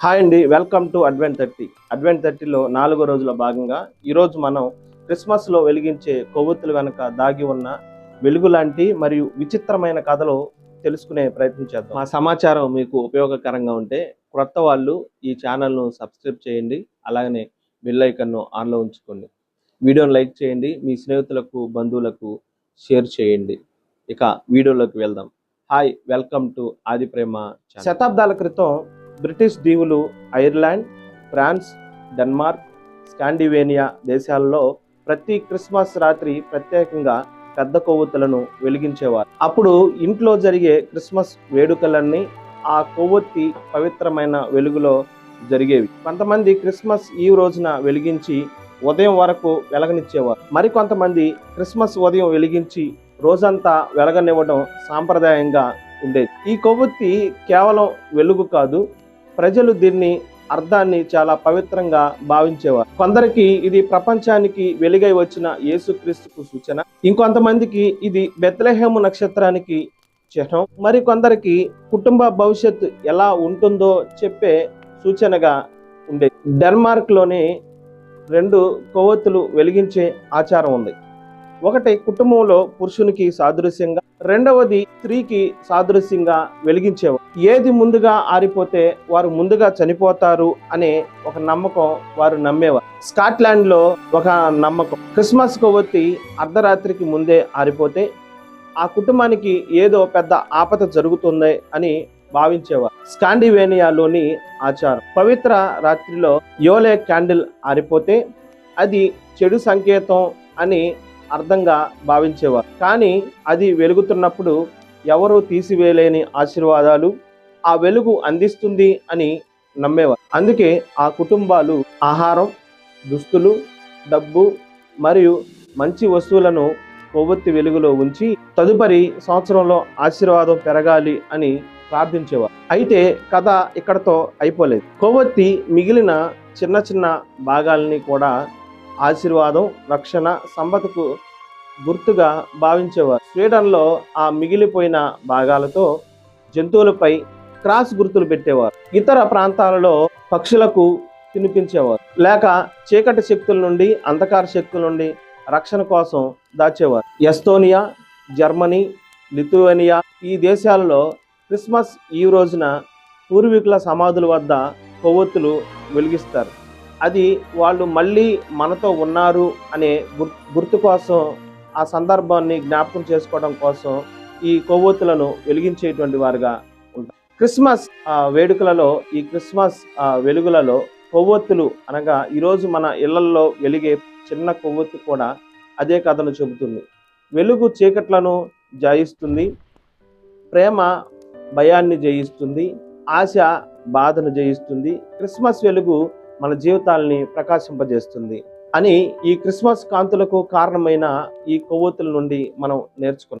Hi అండి welcome to advent thirty. Advent థర్టీలో నాలుగో రోజుల భాగంగా ఈరోజు మనం క్రిస్మస్లో వెలిగించే కొవ్వొత్తులు వెనుక దాగి ఉన్న వెలుగు లాంటి మరియు విచిత్రమైన కథలు తెలుసుకునే ప్రయత్నం చేద్దాం. మా సమాచారం మీకు ఉపయోగకరంగా ఉంటే క్రొత్త వాళ్ళు ఈ ఛానల్ను సబ్స్క్రైబ్ చేయండి అలాగనే బెల్ ఐకన్ను ఆన్లో ఉంచుకోండి. వీడియోను లైక్ చేయండి మీ స్నేహితులకు బంధువులకు షేర్ చేయండి. ఇక వీడియోలోకి వెళ్దాం. హాయ్ వెల్కమ్ టు ఆది ప్రేమ శతాబ్దాల క్రితం బ్రిటిష్ దీవులు ఐర్లాండ్ ఫ్రాన్స్ డెన్మార్క్ స్కాండివేనియా దేశాల్లో ప్రతి క్రిస్మస్ రాత్రి ప్రత్యేకంగా పెద్ద కొవ్వొత్తులను వెలిగించేవారు. అప్పుడు ఇంట్లో జరిగే క్రిస్మస్ వేడుకలన్నీ ఆ కొవ్వొత్తి పవిత్రమైన వెలుగులో జరిగేవి. కొంతమంది క్రిస్మస్ ఈ రోజున వెలిగించి ఉదయం వరకు వెలగనిచ్చేవారు. మరికొంతమంది క్రిస్మస్ ఉదయం వెలిగించి రోజంతా వెలగనివ్వడం సాంప్రదాయంగా ఉండేది. ఈ కొవ్వొత్తి కేవలం వెలుగు కాదు ప్రజలు దీన్ని అర్థాన్ని చాలా పవిత్రంగా భావించేవారు. కొందరికి ఇది ప్రపంచానికి వెలుగై వచ్చిన యేసుక్రీస్తుకు సూచన. ఇంకొంతమందికి ఇది బెత్లహేము నక్షత్రానికి చిహ్నం. మరి కొందరికి కుటుంబ భవిష్యత్తు ఎలా ఉంటుందో చెప్పే సూచనగా ఉండేది. డెన్మార్క్లోని రెండు కొవ్వొత్తులు వెలిగించే ఆచారం ఉంది. ఒకటి కుటుంబంలో పురుషునికి సాదృశ్యంగా రెండవది స్త్రీకి సాదృశ్యంగా వెలిగించేవారు. ఏది ముందుగా ఆరిపోతే వారు ముందుగా చనిపోతారు అనే ఒక నమ్మకం వారు నమ్మేవారు. స్కాట్లాండ్లో ఒక నమ్మకం క్రిస్మస్ కొవ్వొత్తి అర్ధరాత్రికి ముందే ఆరిపోతే ఆ కుటుంబానికి ఏదో పెద్ద ఆపద జరుగుతుంది అని భావించేవారు. స్కాండివేనియాలోని ఆచారం పవిత్ర రాత్రిలో యోలే క్యాండిల్ ఆరిపోతే అది చెడు సంకేతం అని అర్థంగా భావించేవారు. కానీ అది వెలుగుతున్నప్పుడు ఎవరూ తీసివేయలేని ఆశీర్వాదాలు ఆ వెలుగు అందిస్తుంది అని నమ్మేవారు. అందుకే ఆ కుటుంబాలు ఆహారం దుస్తులు డబ్బు మరియు మంచి వస్తువులను కొవ్వొత్తి వెలుగులో ఉంచి తదుపరి సంవత్సరంలో ఆశీర్వాదం పెరగాలి అని ప్రార్థించేవారు. అయితే కథ ఇక్కడతో అయిపోలేదు. కొవ్వొత్తి మిగిలిన చిన్న చిన్న భాగాల్ని కూడా ఆశీర్వాదం రక్షణ సంపదకు గుర్తుగా భావించేవారు. స్వీడన్లో ఆ మిగిలిపోయిన భాగాలతో జంతువులపై క్రాస్ గుర్తులు పెట్టేవారు. ఇతర ప్రాంతాలలో పక్షులకు తినిపించేవారు. లేక చీకటి శక్తుల నుండి అంధకార శక్తుల నుండి రక్షణ కోసం దాచేవారు. ఎస్తోనియా జర్మనీ లిథువేనియా ఈ దేశాలలో క్రిస్మస్ ఈ రోజున పూర్వీకుల సమాధుల వద్ద కొవ్వొత్తులు వెలిగిస్తారు. అది వాళ్ళు మళ్ళీ మనతో ఉన్నారు అనే గుర్తు కోసం ఆ సందర్భాన్ని జ్ఞాపకం చేసుకోవడం కోసం ఈ కొవ్వొత్తులను వెలిగించేటువంటి వారుగా ఉంటారు. క్రిస్మస్ వేడుకలలో ఈ క్రిస్మస్ వెలుగులలో కొవ్వొత్తులు అనగా ఈరోజు మన ఇళ్ళలో వెలిగే చిన్న కొవ్వొత్తు కూడా అదే కథను చెబుతుంది. వెలుగు చీకట్లను జయిస్తుంది ప్రేమ భయాన్ని జయిస్తుంది ఆశ బాధను జయిస్తుంది. క్రిస్మస్ వెలుగు మన జీవితాల్ని ప్రకాశింపజేస్తుంది అని ఈ క్రిస్మస్ కాంతులకు కారణమైన ఈ కొవ్వొత్తుల నుండి మనం నేర్చుకున్నాం.